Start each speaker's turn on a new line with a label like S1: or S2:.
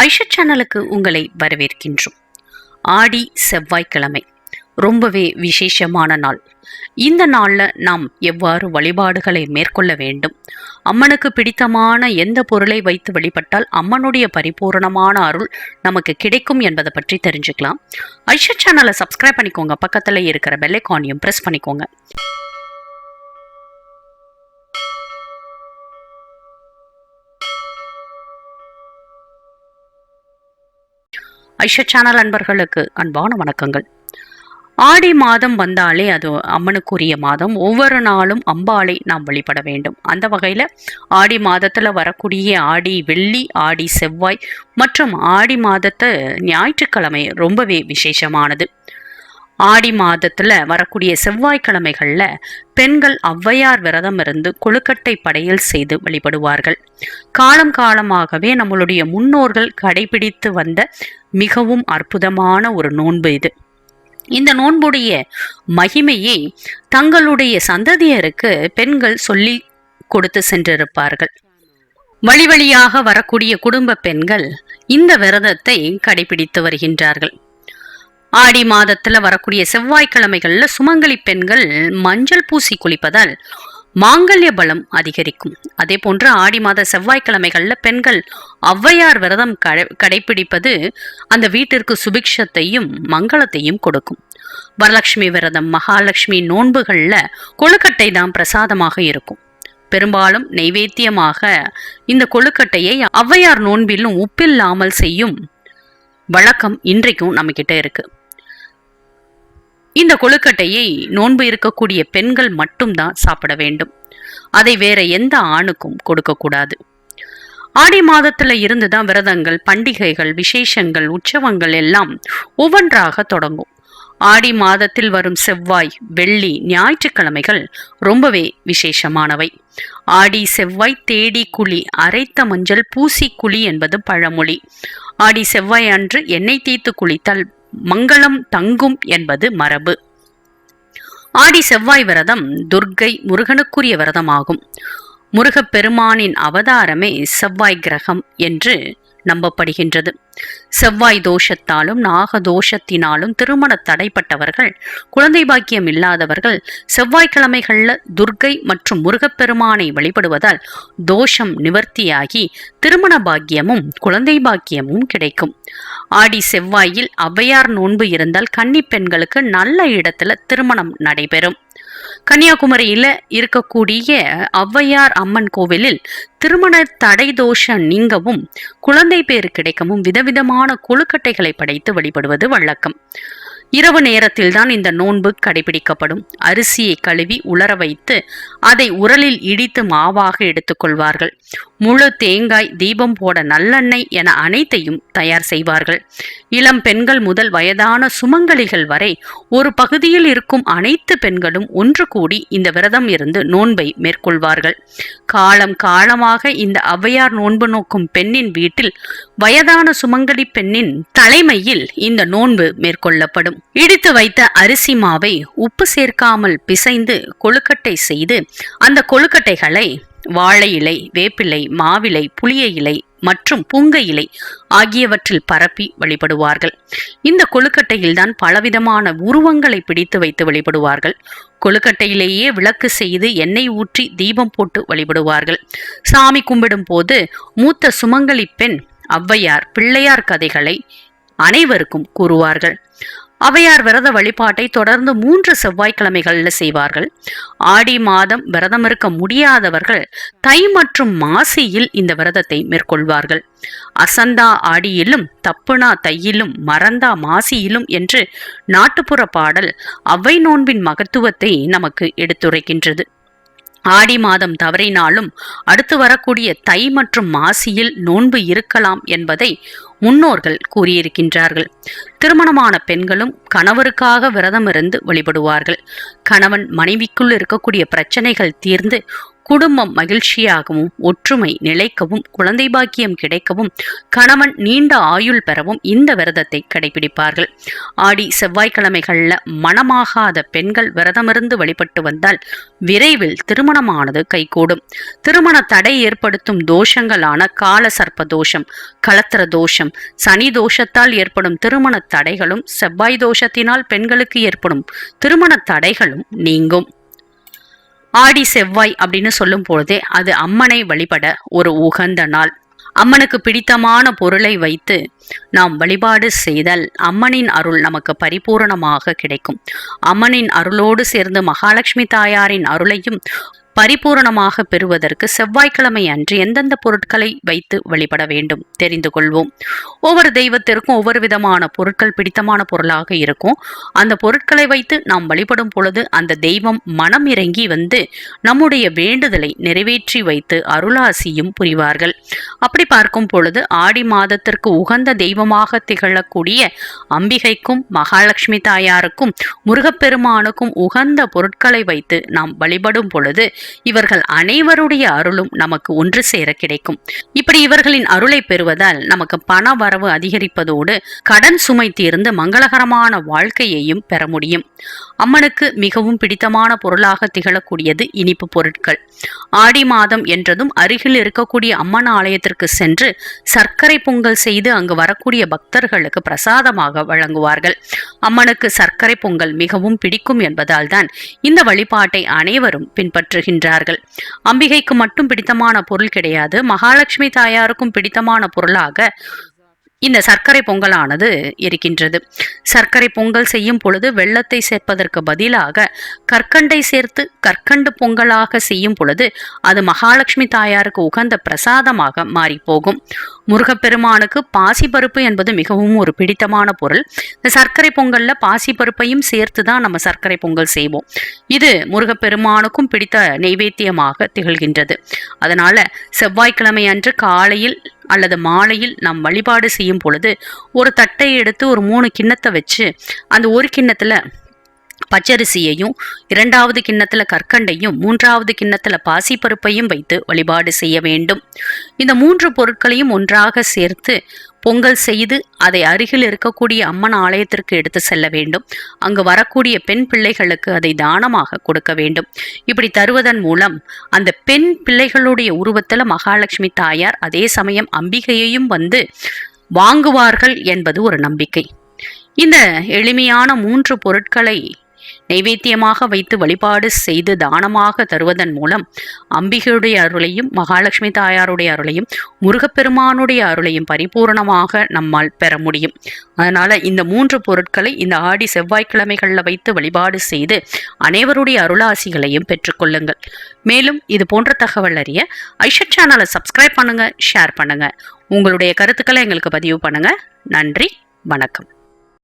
S1: ஐஷா சேனலுக்கு உங்களை வரவேற்கின்றோம். ஆடி செவ்வாய்க்கிழமை ரொம்பவே விசேஷமான நாள். இந்த நாளில் நாம் எவ்வாறு வழிபாடுகளை மேற்கொள்ள வேண்டும்? அம்மனுக்கு பிடித்தமான எந்த பொருளை வைத்து வழிபட்டால் அம்மனுடைய பரிபூரணமான அருள் நமக்கு கிடைக்கும் என்பதை பற்றி தெரிஞ்சுக்கலாம். ஐஷா சேனலை சப்ஸ்கிரைப் பண்ணிக்கோங்க. பக்கத்தில் இருக்கிற பெல்லைக்கானையும் ப்ரெஸ் பண்ணிக்கோங்க. ஐஷா சேனல் அன்பர்களுக்கு அன்பான வணக்கங்கள். ஆடி மாதம் வந்தாலே அது அம்மனுக்குரிய மாதம். ஒவ்வொரு நாளும் அம்பாளை நாம் வழிபட வேண்டும். அந்த வகையில் ஆடி மாதத்தில் வரக்கூடிய ஆடி வெள்ளி ஆடி செவ்வாய் மற்றும் ஆடி மாதத்தை ஞாயிற்றுக்கிழமை ரொம்பவே விசேஷமானது. ஆடி மாதத்தில் வரக்கூடிய செவ்வாய்க்கிழமைகளில் பெண்கள் ஔவையார் விரதம் இருந்து கொழுக்கட்டை படையல் செய்து வழிபடுவார்கள். காலம் காலமாகவே நம்மளுடைய முன்னோர்கள் கடைபிடித்து வந்த மிகவும் அற்புதமான ஒரு நோன்பு இது. இந்த நோன்புடைய மகிமையை தங்களுடைய சந்ததியருக்கு பெண்கள் சொல்லி கொடுத்து சென்றிருப்பார்கள். வழி வழியாக வரக்கூடிய குடும்ப பெண்கள் இந்த விரதத்தை கடைபிடித்து வருகின்றார்கள். ஆடி மாதத்துல வரக்கூடிய செவ்வாய்க்கிழமைகள்ல சுமங்கலி பெண்கள் மஞ்சள் பூசி குளிப்பதால் மாங்கல்ய பலம் அதிகரிக்கும். அதே போன்று ஆடி மாத செவ்வாய்க்கிழமைகள்ல பெண்கள் ஔவையார் விரதம் கடை கடைபிடிப்பது அந்த வீட்டிற்கு சுபிக்ஷத்தையும் மங்களத்தையும் கொடுக்கும். வரலட்சுமி விரதம் மகாலட்சுமி நோன்புகள்ல கொழுக்கட்டை தான் பிரசாதமாக இருக்கும். பெரும்பாலும் நைவேத்தியமாக இந்த கொழுக்கட்டையை ஔவையார் நோன்பிலும் உப்பில்லாமல் செய்யும் வழக்கம் இன்றைக்கும் நம்மக்கிட்ட இருக்குது இந்த கொழுக்கட்டையை நோன்பு இருக்கக்கூடிய பெண்கள் மட்டும்தான் சாப்பிட வேண்டும். அதை வேற எந்த ஆணுக்கும் கொடுக்கக்கூடாது ஆடி மாதத்துல இருந்து தான் விரதங்கள் பண்டிகைகள் விசேஷங்கள் உற்சவங்கள் எல்லாம் ஒவ்வொன்றாக தொடங்கும். ஆடி மாதத்தில் வரும் செவ்வாய் வெள்ளி ஞாயிற்றுக்கிழமைகள் ரொம்பவே விசேஷமானவை. ஆடி செவ்வாய் தேடி குழி அரைத்த மஞ்சள் பூசி குழி என்பது பழமொழி. ஆடி செவ்வாய் அன்று எண்ணெய் தீத்து குளித்தால் மங்களம் தங்கும் என்பது மரபு. ஆடி செவ்வாய் விரதம் துர்க்கை முருகனுக்குரிய விரதமாகும். முருகப்பெருமானின் அவதாரமே செவ்வாய் கிரகம் என்று நம்பப்படுகின்றது. செவ்வாய் தோஷத்தாலும் நாக தோஷத்தினாலும் திருமண தடைப்பட்டவர்கள் குழந்தை பாக்கியம் இல்லாதவர்கள் செவ்வாய்க்கிழமைகளில் துர்க்கை மற்றும் முருகப்பெருமானை வழிபடுவதால் தோஷம் நிவர்த்தியாகி திருமண பாக்கியமும் குழந்தை பாக்கியமும் கிடைக்கும். ஆடி செவ்வாயில் ஔவையார் நோன்பு இருந்தால் கன்னி பெண்களுக்கு நல்ல இடத்துல திருமணம் நடைபெறும். கன்னியாகுமரியில இருக்கக்கூடிய ஔவையார் அம்மன் கோவிலில் திருமண தடை தோஷம் நீங்கவும் குழந்தை பேர் கிடைக்கவும் விதவிதமான கொழுக்கட்டைகளை படைத்து வழிபடுவது வழக்கம். இரவு நேரத்தில் தான் இந்த நோன்பு கடைபிடிக்கப்படும். அரிசியை கழுவி உலர வைத்து அதை உரலில் இடித்து மாவாக எடுத்துக்கொள்வார்கள் முழு தேங்காய் தீபம் போட நல்லெண்ணெய் என அனைத்தையும் தயார் செய்வார்கள். இளம் பெண்கள் முதல் வயதான சுமங்கலிகள் வரை ஒரு பகுதியில் இருக்கும் அனைத்து பெண்களும் ஒன்று கூடி இந்த விரதம் இருந்து நோன்பை மேற்கொள்வார்கள். காலம் காலமாக இந்த ஔவையார் நோன்பு நோக்கும் பெண்ணின் வீட்டில் வயதான சுமங்கலி பெண்ணின் தலைமையில் இந்த நோன்பு மேற்கொள்ளப்படும். இடித்து வைத்த அரிசி மாவை உப்பு சேர்க்காமல் பிசைந்து கொழுக்கட்டை செய்து அந்த கொழுக்கட்டைகளை வாழை இலை வேப்பிலை மாவிலை புளிய இலை மற்றும் புங்க இலை ஆகியவற்றில் பரப்பி வழிபடுவார்கள். இந்த கொழுக்கட்டையில்தான் பலவிதமான உருவங்களை பிடித்து வைத்து வழிபடுவார்கள். கொழுக்கட்டையிலேயே விளக்கு செய்து எண்ணெய் ஊற்றி தீபம் போட்டு வழிபடுவார்கள். சாமி கும்பிடும் போது மூத்த சுமங்கலி பெண் ஔவையார் பிள்ளையார் கதைகளை அனைவருக்கும் கூறுவார்கள். அவையார் விரத வழிபாட்டை தொடர்ந்து மூன்று செவ்வாய்க்கிழமைகளில் செய்வார்கள்? ஆடி மாதம் விரதம் இருக்க முடியாதவர்கள் தை மற்றும் மாசியில் இந்த விரதத்தை மேற்கொள்வார்கள். அசந்தா ஆடியிலும் தப்புனா தையிலும் மறந்தா மாசியிலும் என்று நாட்டுப்புற பாடல் அவ்வை நோன்பின் மகத்துவத்தை நமக்கு எடுத்துரைக்கின்றது. ஆடி மாதம் தவறினாலும் அடுத்து வரக்கூடிய தை மற்றும் மாசியில் நோன்பு இருக்கலாம் என்பதை முன்னோர்கள் கூறியிருக்கின்றார்கள். திருமணமான பெண்களும் கணவருக்காக விரதம் இருந்து வழிபடுவார்கள். கணவன் மனைவிக்குள் இருக்கக்கூடிய பிரச்சனைகள் தீர்ந்து குடும்பம் மகிழ்ச்சியாகவும் ஒற்றுமை நிலைக்கவும் குழந்தை பாக்கியம் கிடைக்கவும் கணவன் நீண்ட ஆயுள் பெறவும் இந்த விரதத்தை கடைபிடிப்பார்கள். ஆடி செவ்வாய்க்கிழமைகள்ல மனமாகாத பெண்கள் விரதமிருந்து வழிபட்டு வந்தால் விரைவில் திருமணமானது கைகூடும். திருமண தடை ஏற்படுத்தும் தோஷங்களான கால சர்ப்ப தோஷம் களத்திர தோஷம் சனி தோஷத்தால் ஏற்படும் திருமண தடைகளும் செவ்வாய் தோஷத்தினால் பெண்களுக்கு ஏற்படும் திருமண தடைகளும் நீங்கும். ஆடி செவ்வாய் அப்படின்னு சொல்லும் பொழுதே அது அம்மனை வழிபட ஒரு உகந்த நாள். அம்மனுக்கு பிடித்தமான பொருளை வைத்து நாம் வழிபாடு செய்தல் அம்மனின் அருள் நமக்கு பரிபூரணமாக கிடைக்கும். அம்மனின் அருளோடு சேர்ந்து மகாலட்சுமி தாயாரின் அருளையும் பரிபூரணமாக பெறுவதற்கு செவ்வாய்க்கிழமை அன்று எந்தெந்த பொருட்களை வைத்து வழிபட வேண்டும் தெரிந்து கொள்வோம். ஒவ்வொரு தெய்வத்திற்கும் ஒவ்வொரு விதமான பொருட்கள் பிடித்தமான பொருளாக இருக்கும். அந்த பொருட்களை வைத்து நாம் வழிபடும் பொழுது அந்த தெய்வம் மனம் இறங்கி வந்து நம்முடைய வேண்டுதலை நிறைவேற்றி வைத்து அருளாசியும் புரிவார்கள். அப்படி பார்க்கும் பொழுது ஆடி மாதத்திற்கு உகந்த தெய்வமாக திகழக்கூடிய அம்பிகைக்கும் மகாலட்சுமி தாயாருக்கும் முருகப்பெருமானுக்கும் உகந்த பொருட்களை வைத்து நாம் வழிபடும் பொழுது இவர்கள் அனைவருடைய அருளும் நமக்கு ஒன்று சேர கிடைக்கும். இப்படி இவர்களின் அருளை பெறுவதால் நமக்கு பண வரவு அதிகரிப்பதோடு கடன் சுமை தீர்ந்து மங்களகரமான வாழ்க்கையையும் பெற முடியும். அம்மனுக்கு மிகவும் பிடித்தமான பொருளாக திகழக்கூடியது இனிப்பு பொருட்கள். ஆடி மாதம் என்றதும் அருகில் இருக்கக்கூடிய அம்மன் ஆலயத்திற்கு சென்று சர்க்கரை பொங்கல் செய்து அங்கு வரக்கூடிய பக்தர்களுக்கு பிரசாதமாக வழங்குவார்கள். அம்மனுக்கு சர்க்கரை பொங்கல் மிகவும் பிடிக்கும் என்பதால் தான் இந்த வழிபாட்டை அனைவரும் பின்பற்றுகின்றார்கள். அம்பிகைக்கு மட்டும் பிடித்தமான பொருள் கிடையாது. மகாலட்சுமி தாயாருக்கும் பிடித்தமான பொருளாக இந்த சர்க்கரை பொங்கலானது இருக்கின்றது. சர்க்கரை பொங்கல் செய்யும் பொழுது வெள்ளத்தை சேர்ப்பதற்கு பதிலாக கற்கண்டை சேர்த்து கற்கண்டு பொங்கலாக செய்யும் பொழுது அது மகாலட்சுமி தாயாருக்கு உகந்த பிரசாதமாக மாறி போகும் முருகப்பெருமானுக்கு பாசிப்பருப்பு என்பது மிகவும் ஒரு பிடித்தமான பொருள். இந்த சர்க்கரை பொங்கலில் பாசிப்பருப்பையும் சேர்த்து தான் நம்ம சர்க்கரை பொங்கல் செய்வோம். இது முருகப்பெருமானுக்கும் பிடித்த நெய்வேத்தியமாக திகழ்கின்றது. அதனால செவ்வாய்க்கிழமை அன்று காலையில் அல்லது மாலையில் நாம் வழிபாடு செய்யும் பொழுது ஒரு தட்டை எடுத்து ஒரு மூணு கிண்ணத்தை வச்சு அந்த ஒரு கிண்ணத்தில் பச்சரிசியையும் இரண்டாவது கிண்ணத்துல கற்கண்டையும் மூன்றாவது கிண்ணத்துல பாசிப்பருப்பையும் வைத்து வழிபாடு செய்ய வேண்டும். இந்த மூன்று பொருட்களையும் ஒன்றாக சேர்த்து பொங்கல் செய்து அதை அருகில் இருக்கக்கூடிய அம்மன் ஆலயத்திற்கு எடுத்து செல்ல வேண்டும். அங்கு வரக்கூடிய பெண் பிள்ளைகளுக்கு அதை தானமாக கொடுக்க வேண்டும். இப்படி தருவதன் மூலம் அந்த பெண் பிள்ளைகளுடைய உருவத்தில் மகாலட்சுமி தாயார் அதே சமயம் அம்பிகையையும் வந்து வாங்குவார்கள் என்பது ஒரு நம்பிக்கை. இந்த எளிமையான மூன்று பொருட்களை நைவேத்தியமாக வைத்து வழிபாடு செய்து தானமாக தருவதன் மூலம் அம்பிகையுடைய அருளையும் மகாலட்சுமி தாயாருடைய அருளையும் முருகப்பெருமானுடைய அருளையும் பரிபூரணமாக நம்மால் பெற முடியும். அதனால் இந்த மூன்று பொருட்களை இந்த ஆடி செவ்வாய்க்கிழமைகளில் வைத்து வழிபாடு செய்து அனைவருடைய அருளாசிகளையும் பெற்றுக்கொள்ளுங்கள் மேலும் இது போன்ற தகவல் அறிய ஐஷத் சேனலை சப்ஸ்கிரைப் பண்ணுங்கள் ஷேர் பண்ணுங்கள் உங்களுடைய கருத்துக்களை எங்களுக்கு பதிவு பண்ணுங்கள் நன்றி வணக்கம்.